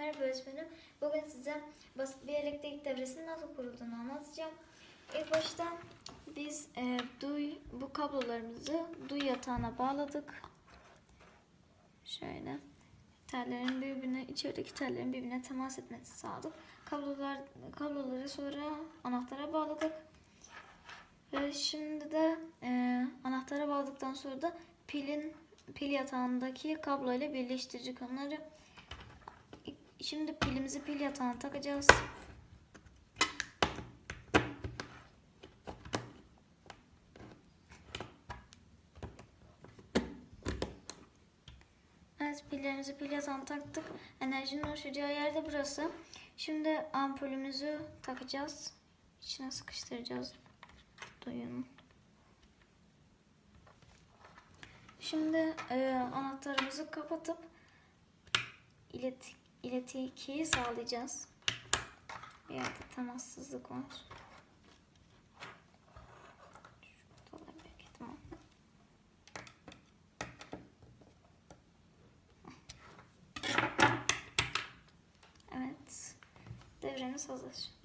Merhaba öğretmenim. Bugün size basit bir elektrik devresinin nasıl kurulduğunu anlatacağım. İlk başta biz e, duy bu kablolarımızı duy yatağına bağladık. Şöyle tellerin birbirine içerideki tellerin birbirine temas etmesi sağladık. Kablolar kabloları sonra anahtara bağladık. Ve şimdi de e, anahtara bağladıktan sonra da pilin pil yatağındaki kablo ile birleştirecek onları. Şimdi pilimizi pil yatağına takacağız. Evet pillerimizi pil yatağına taktık. Enerjinin oluşacağı yerde burası. Şimdi ampulümüzü takacağız. İçine sıkıştıracağız. Duyun. Şimdi e, anahtarımızı kapatıp ilet, iletikiyi sağlayacağız. Bir yerde temassızlık var. Evet. Devremiz hazır.